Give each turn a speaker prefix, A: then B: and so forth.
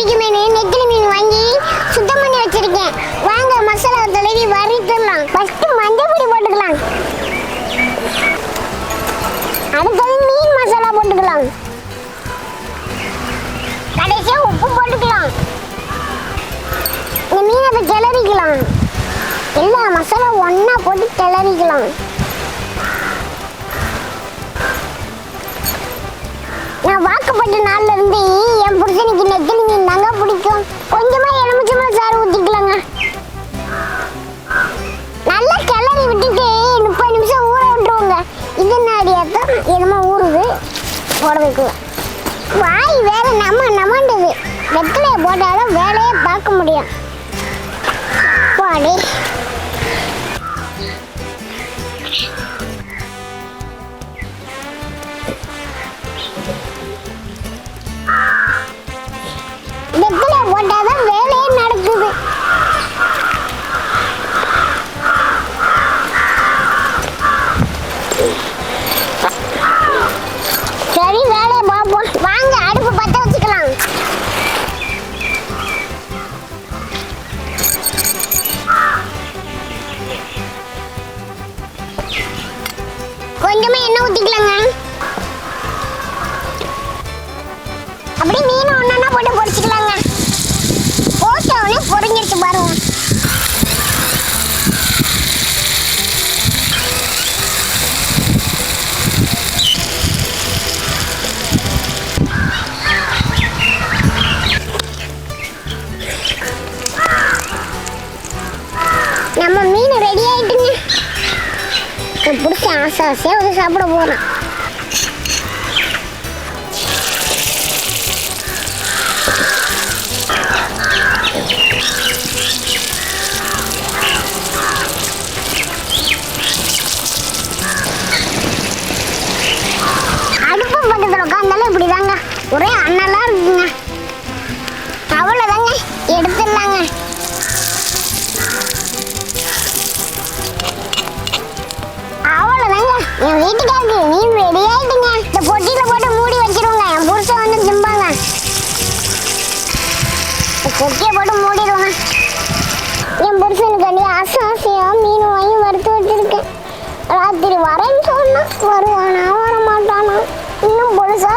A: பிடிக்குமேனு நெத்திலி மீன் வாங்கி சுத்தம் பண்ணி வச்சிருக்கேன். வாங்க மசாலா தடவி வறுத்துடலாம். ஃபர்ஸ்ட் மஞ்சள் பொடி போட்டுக்கலாம். அடுத்தது மீன் மசாலா போட்டுக்கலாம். கடைசியா உப்பு போட்டுக்கலாம். இந்த மீனை இப்போ கிளறிக்கலாம். எல்லா மசாலா ஒன்றா போட்டு கிளறிக்கலாம். நான் வாக்கப்பட்ட நாள்ல போடுறதுக்கு. வாய் வேலை நம்ம நம்மண்டது வெத்தலையை போட்டாலும் வேலையை பார்க்க முடியும். பாடி. போட்ட உடனே பாருங்க நம்ம மீன் ரெடி ஆயிட்டுங்க. பிடிச்ச ஆசை ஆசையாக வந்து சாப்பிட போகிறேன் என் வீட்டுக்காருக்கு மீன் இந்த பொட்டியில போட்டு மூடி வச்சிருவோங்க. என் புருஷன் வந்து திம்பாங்க. இந்த பொட்டியை போட்டு மூடிடுவாங்க. என் புருஷனுக்கு வேண்டிய ஆசை மீன் வாங்கி வறுத்து வச்சிருக்கேன். ராத்திரி வரேன்னு சொன்னா வருவானா வர மாட்டானா இன்னும் புதுசா